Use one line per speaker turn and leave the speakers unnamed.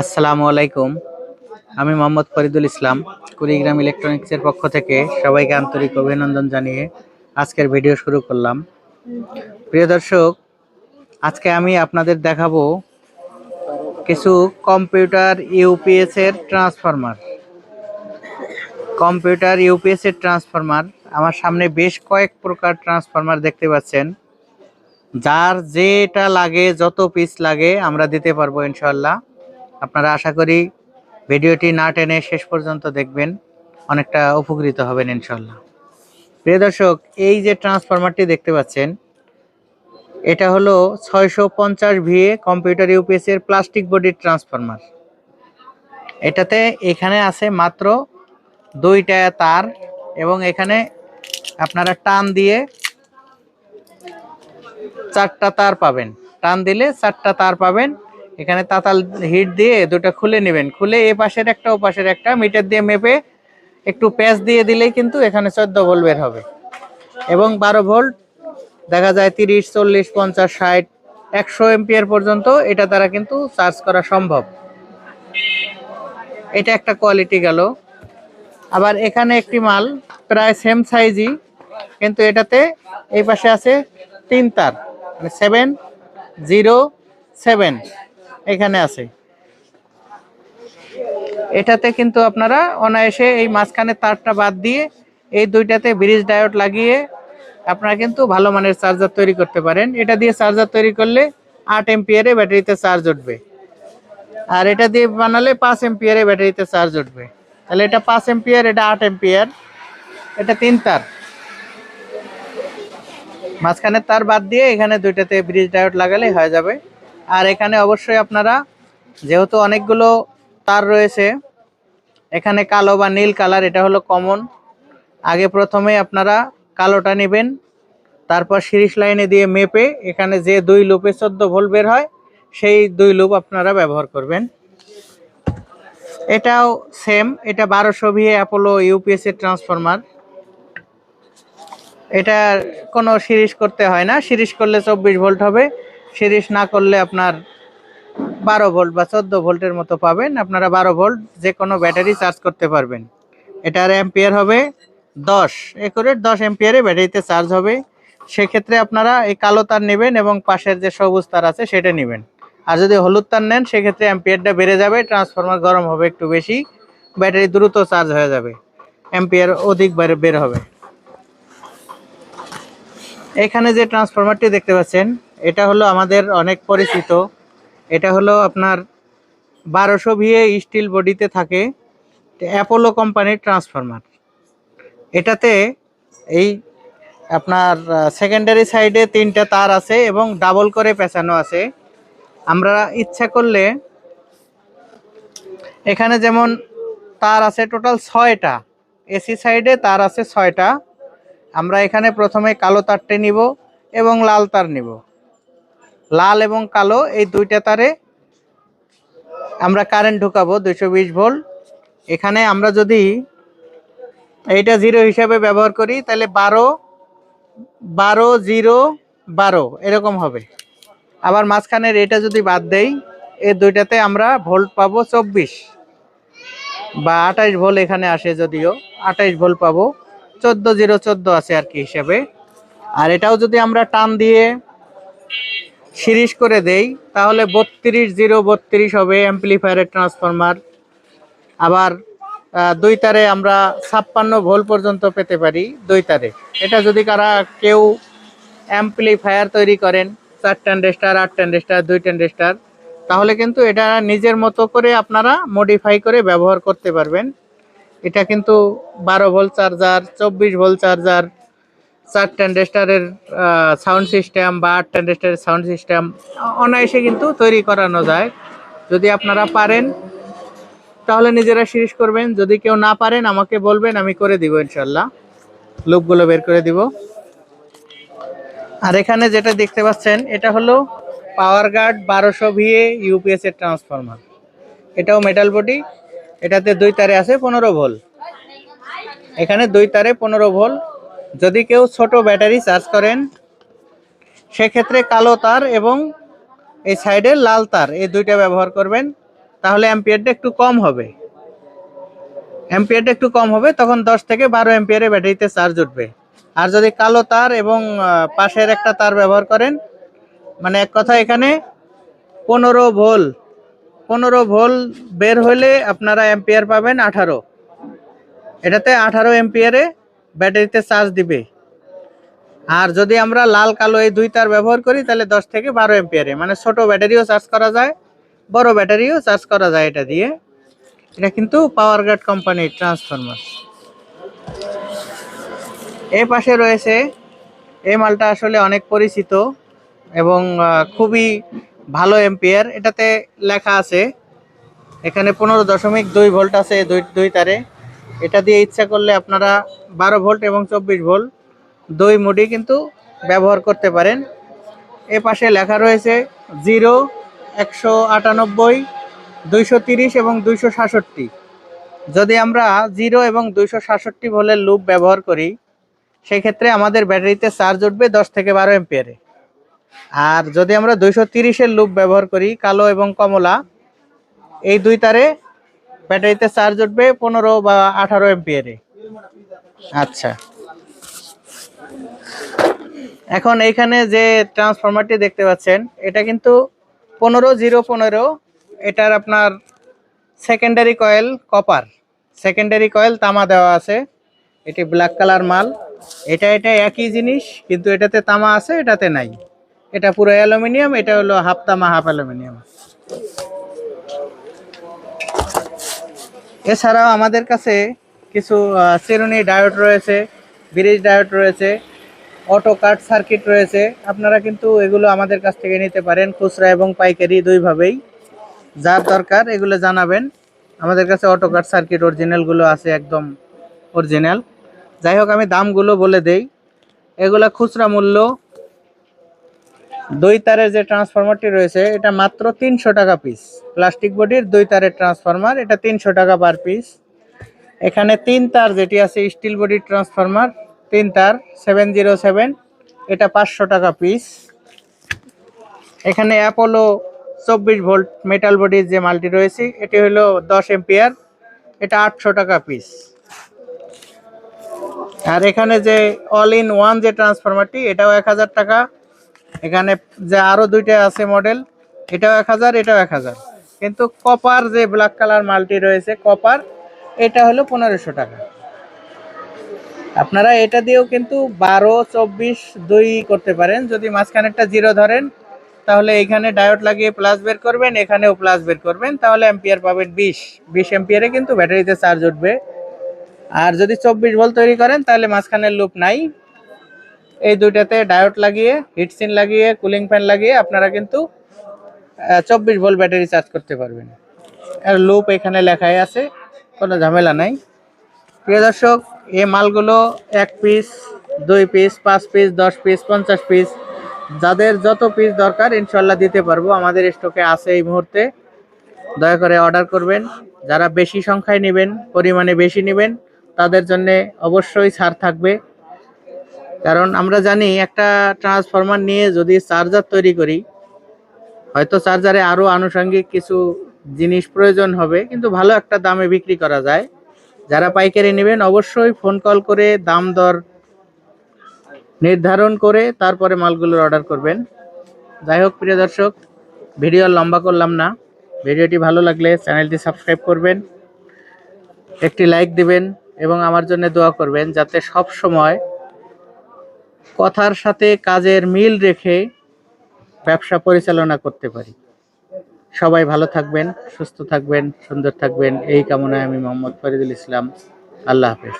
আসসালামু আলাইকুম। আমি মোহাম্মদ ফরিদুল ইসলাম, কুড়িগ্রাম ইলেকট্রনিক্সের পক্ষ থেকে সবাইকে আন্তরিক অভিনন্দন জানিয়ে আজকের ভিডিও শুরু করলাম। প্রিয় দর্শক, আজকে আমি আপনাদের দেখাবো কিছু কম্পিউটার ইউপিএস এর ট্রান্সফরমার। কম্পিউটার ইউপিএস এর ট্রান্সফরমার, আমার সামনে বেশ কয়েক প্রকার ট্রান্সফরমার দেখতে পাচ্ছেন। যার যেটা লাগে, যত পিস লাগে, আমরা দিতে পারব ইনশাল্লাহ আপনারা আশা করি ভিডিওটি না টেনে শেষ পর্যন্ত দেখবেন, অনেকটা উপকৃত হবেন ইনশাল্লাহ প্রিয় দর্শক, এই যে ট্রান্সফরমারটি দেখতে পাচ্ছেন, এটা হলো ছয়শো পঞ্চাশ ভিএ কম্পিউটার ইউপিএস এর প্লাস্টিক বডির ট্রান্সফরমার। এটাতে এখানে আছে মাত্র দুইটা তার এবং এখানে আপনারা টান দিয়ে চারটা তার পাবেন। টান দিলে চারটা তার পাবেন এখানে তাতাল হিট দিয়ে দুটো খুলে নেবেন। খুলে এ পাশের একটা, ও পাশের একটা, মিটার দিয়ে মেপে একটু প্যাচ দিয়ে দিলেই কিন্তু এখানে চোদ্দ ভোল্ট বের হবে। এবং বারো ভোল্ট, দেখা যায় তিরিশ, চল্লিশ, পঞ্চাশ, ষাট, একশো এমপিয়ার পর্যন্ত এটা দ্বারা কিন্তু চার্জ করা সম্ভব। এটা একটা কোয়ালিটি গেল। আবার এখানে একটি মাল, প্রায় সেম সাইজই, কিন্তু এটাতে এই পাশে আছে তিন তার মানে সেভেন জিরো সেভেন। এখানে আছে। এটাতে কিন্তু আপনারা অনায়াসে এই মাঝখানে তারটা বাদ দিয়ে এই দুইটাতে ব্রিজ ডায়োড লাগিয়ে আপনারা কিন্তু ভালো মানের চার্জার তৈরি করতে পারেন। এটা দিয়ে চার্জার তৈরি করলে আট এমপিয়ারে ব্যাটারিতে চার্জ উঠবে। আর এটা দিয়ে বানালে পাঁচ এমপিয়ারে ব্যাটারিতে চার্জ উঠবে। তাহলে এটা পাঁচ এমপিয়ার, এটা আট এমপিয়ার, এটা তিন তার। মাঝখানে তার বাদ দিয়ে এখানে দুইটাতে ব্রিজ ডায়োড লাগালে হয়ে যাবে। আর এখানে অবশ্যই আপনারা, যেহেতু অনেকগুলো তার রয়েছে, এখানে কালো বা নীল কালার, এটা হলো কমন। আগে প্রথমে আপনারা কালোটা নেবেন, তারপর সিরিজ লাইনে দিয়ে মেপে এখানে যে দুই লুপে চোদ্দ ভোল্ট বের হয়, সেই দুই লুপ আপনারা ব্যবহার করবেন। এটাও সেম এটা বারোশো ভিএ অ্যাপোলো ইউপিএস এর ট্রান্সফরমার। এটা কোনো সিরিজ করতে হয় না, সিরিজ করলে চব্বিশ ভোল্ট হবে। সিরিজ না করলে আপনার বারো ভোল্ট বা চোদ্দ ভোল্টের মতো পাবেন। আপনারা বারো ভোল্ট যে কোনো ব্যাটারি চার্জ করতে পারবেন। এটার অ্যাম্পিয়ার হবে দশ। একুরেট দশ এম্পিয়ারে ব্যাটারিতে চার্জ হবে। সেক্ষেত্রে আপনারা এই কালো তার নেবেন এবং পাশের যে সবুজ তার আছে সেটা নেবেন। আর যদি হলুদ তার নেন, সেক্ষেত্রে অ্যাম্পিয়ারটা বেড়ে যাবে, ট্রান্সফরমার গরম হবে একটু বেশি, ব্যাটারি দ্রুত চার্জ হয়ে যাবে, অ্যাম্পিয়ার অধিক বের হবে। এখানে যে ট্রান্সফরমারটি দেখতে পাচ্ছেন এটা হলো আমাদের অনেক পরিচিত। এটা হলো আপনার বারোশো ভিএ স্টিল বডিতে থাকে অ্যাপোলো কোম্পানির ট্রান্সফরমার এটাতে এই আপনার সেকেন্ডারি সাইডে তিনটা তার আছে এবং ডাবল করে পেঁচানো আছে। আমরা ইচ্ছা করলে এখানে যেমন তার আছে টোটাল ছয়টা এসি সাইডে তার আছে ছয়টা। আমরা এখানে প্রথমে কালো তারটে নিব এবং লাল তার নিব। লাল এবং কালো, এই দুইটা তারে আমরা কারেন্ট ঢুকাবো দুইশো বিশ ভোল্ট। এখানে আমরা যদি এইটা জিরো হিসাবে ব্যবহার করি, তাহলে বারো বারো জিরো বারো, এরকম হবে। আবার মাঝখানের এটা যদি বাদ দেই, এই দুইটাতে আমরা ভোল্ট পাবো চব্বিশ। বা আঠাইশ ভোল্ট এখানে আসে যদিও আঠাইশ ভোল্ট পাবো। চোদ্দ জিরো চোদ্দ আছে আর কি হিসাবে। আর এটাও যদি আমরা টান দিয়ে সিরিজ করে দেই, তাহলে বত্রিশ জিরো বত্রিশ হবে অ্যাম্পলিফায়ারের ট্রান্সফরমার আবার দুই তারে আমরা ছাপ্পান্ন ভোল পর্যন্ত পেতে পারি দুই তারে। এটা যদি কারা কেউ অ্যাম্পলিফায়ার তৈরি করেন চার ট্যান্ডেস্টার আট ট্যান্ডেস্টার দুই ট্যান্ডেস্টার তাহলে কিন্তু এটা নিজের মতো করে আপনারা মডিফাই করে ব্যবহার করতে পারবেন। এটা কিন্তু বারো ভোল্ট চার্জার চব্বিশ ভোল্ট চার্জার চার ট্যান্ডেস্টারের সাউন্ড সিস্টেম বা আট ট্যান্ডেস্টারের সাউন্ড সিস্টেম অনায়াসে কিন্তু তৈরি করানো যায়। যদি আপনারা পারেন, তাহলে নিজেরা সিরিজ করবেন। যদি কেউ না পারেন, আমাকে বলবেন, আমি করে দিব ইনশাল্লাহ লুপগুলো বের করে দিব। আর এখানে যেটা দেখতে পাচ্ছেন, এটা হলো পাওয়ার গার্ড বারোশো ভিএ ইউপিএস এর ট্রান্সফরমার এটাও মেটাল বডি এটাতে দুই তারে আছে পনেরো ভোল এখানে দুই তারে পনেরো ভোল্ট যদি কেউ ছোট ব্যাটারি চার্জ করেন, সেক্ষেত্রে কালো তার এবং এই সাইডে লাল তার, এই দুইটা ব্যবহার করবেন, তাহলে অ্যাম্পিয়ারটা একটু কম হবে। অ্যাম্পিয়ারটা একটু কম হবে, তখন দশ থেকে বারো অ্যাম্পিয়ারে ব্যাটারিতে চার্জ উঠবে। আর যদি কালো তার এবং পাশের একটা তার ব্যবহার করেন মানে এক কথা এখানে, পনেরো ভোল পনেরো ভোল বের হলে আপনারা অ্যাম্পিয়ার পাবেন আঠারো। এটাতে আঠারো এম্পিয়ারে ব্যাটারিতে চার্জ দিবে। আর যদি আমরা লাল কালো এই দুই তার ব্যবহার করি, তাহলে দশ থেকে বারো এম্পিয়ারে মানে ছোট ব্যাটারিও চার্জ করা যায়, বড় ব্যাটারিও চার্জ করা যায় এটা দিয়ে। এটা কিন্তু পাওয়ার গ্রেড কোম্পানির ট্রান্সফরমার এই পাশে রয়েছে, এই মালটা আসলে অনেক পরিচিত এবং খুবই ভালো এম্পিয়ার এটাতে লেখা আছে, এখানে পনেরো দশমিক দুই ভোল্ট আছে দুই দুই তারে। এটা দিয়ে ইচ্ছা করলে আপনারা বারো ভোল্ট এবং চব্বিশ ভোল্ট দুই মুডি কিন্তু ব্যবহার করতে পারেন। এ পাশে লেখা রয়েছে জিরো, একশো আটানব্বই, দুইশো তিরিশ এবং দুইশো সাতষট্টি। যদি আমরা জিরো এবং দুইশো সাতষট্টি ভোল্টের লুপ ব্যবহার করি, সেক্ষেত্রে আমাদের ব্যাটারিতে চার্জ উঠবে দশ থেকে বারো এম্পিয়ারে আর যদি আমরা দুইশো তিরিশের লুপ ব্যবহার করি, কালো এবং কমলা, এই দুই তারে ব্যাটারিতে চার্জ উঠবে পনেরো বা আঠারো এম্পিয়ারে আচ্ছা। এখন এইখানে যে ট্রান্সফরমারটি দেখতে পাচ্ছেন, এটা কিন্তু পনেরো জিরো পনেরো, এটার আপনার secondary coil copper secondary coil তামা দেওয়া আছে, এটি ব্ল্যাক কালার মাল। এটা এটা একই জিনিস, কিন্তু এটাতে তামা আছে, এটাতে নাই। এটা পুরো অ্যালুমিনিয়াম, এটা হলো হাফ তামা, হাফ অ্যালুমিনিয়াম। এছাড়াও আমাদের কাছে কিছু চিরুনি ডায়োড রয়েছে ব্রিজ ডায়োড রয়েছে অটো কাট সার্কিট রয়েছে। আপনারা কিন্তু এগুলো আমাদের কাছ থেকে নিতে পারেন, খুচরা এবং পাইকারি দুইভাবেই। যার দরকার, এগুলো জানাবেন। আমাদের কাছে অটো কাট সার্কিট অরিজিনালগুলো আছে একদম অরিজিনাল যাই হোক, আমি দামগুলো বলে দেই। এগুলো খুচরা মূল্য দুই তারের যে ট্রান্সফরমারটি রয়েছে, এটা মাত্র তিনশো টাকা পিস প্লাস্টিক বডির দুই তারের ট্রান্সফরমার এটা তিনশো টাকা পার পিস এখানে তিন তার যেটি আছে স্টিল বডির ট্রান্সফরমার তিন তার সেভেন জিরো সেভেন এটা পাঁচশো টাকা পিস এখানে অ্যাপোলো চব্বিশ ভোল্ট মেটাল বডির যে মালটি রয়েছে, এটি হলো দশ এম্পিয়ার এটা আটশো টাকা পিস আর এখানে যে অল ইন ওয়ান যে ট্রান্সফরমারটি এটাও এক হাজার টাকা। এখানে যে আরও দুইটা আছে মডেল এটাও এক হাজার, এটাও এক হাজার। কিন্তু কপার যে ব্ল্যাক কালার মালটি রয়েছে কপার এটা হলো পনেরোশো টাকা। আপনারা এটা দিয়েও কিন্তু বারো, চব্বিশ, দুই করতে পারেন। যদি মাঝখানে একটা জিরো ধরেন, তাহলে এখানে ডায়োড লাগিয়ে প্লাস বের করবেন, এখানেও প্লাস বের করবেন। তাহলে অ্যাম্পিয়ার পাবেন বিশ। বিশ অ্যাম্পিয়ারে কিন্তু ব্যাটারিতে চার্জ উঠবে। আর যদি চব্বিশ ভোল্ট তৈরি করেন, তাহলে মাঝখানের লুপ নাই। এই দুইটাতে ডায়োড লাগিয়ে হিটসিন লাগিয়ে কুলিং ফ্যান লাগিয়ে আপনারা কিন্তু চব্বিশ ভোল্ট ব্যাটারি চার্জ করতে পারবেন। আর লুপ এখানে লেখাই আছে, কোনো ঝামেলা নাই। প্রিয় দর্শক, এই মালগুলো এক পিস দুই পিস পাঁচ পিস দশ পিস পঞ্চাশ পিস যাদের যত পিস দরকার ইনশাল্লাহ দিতে পারব। আমাদের স্টকে আছে এই মুহূর্তে। দয়া করে অর্ডার করবেন। যারা বেশি সংখ্যায় নেবেন, পরিমাণে বেশি নেবেন, তাদের জন্য অবশ্যই ছাড় থাকবে। কারণ আমরা জানি একটা ট্রান্সফরমার নিয়ে যদি চার্জার তৈরি করি, হয়তো চার্জারে আরও আনুষঙ্গিক কিছু জিনিস প্রয়োজন হবে, কিন্তু ভালো একটা দামে বিক্রি করা যায়। যারা পাইকারি নেবেন অবশ্যই ফোন কল করে দাম দর নির্ধারণ করে তারপরে মালগুলোর অর্ডার করবেন। যাই হোক, প্রিয় দর্শক, ভিডিও লম্বা করলাম না। ভিডিওটি ভালো লাগলে চ্যানেলটি সাবস্ক্রাইব করবেন, একটি লাইক দিবেন এবং আমার জন্য দোয়া করবেন, যাতে সব সময় কথার সাথে কাজের মিল রেখে ব্যবসা পরিচালনা করতে পারি। সবাই ভালো থাকবেন, সুস্থ থাকবেন, সুন্দর থাকবেন। এই কামনায় আমি মোহাম্মদ ফরিদুল ইসলাম। আল্লাহ হাফেজ।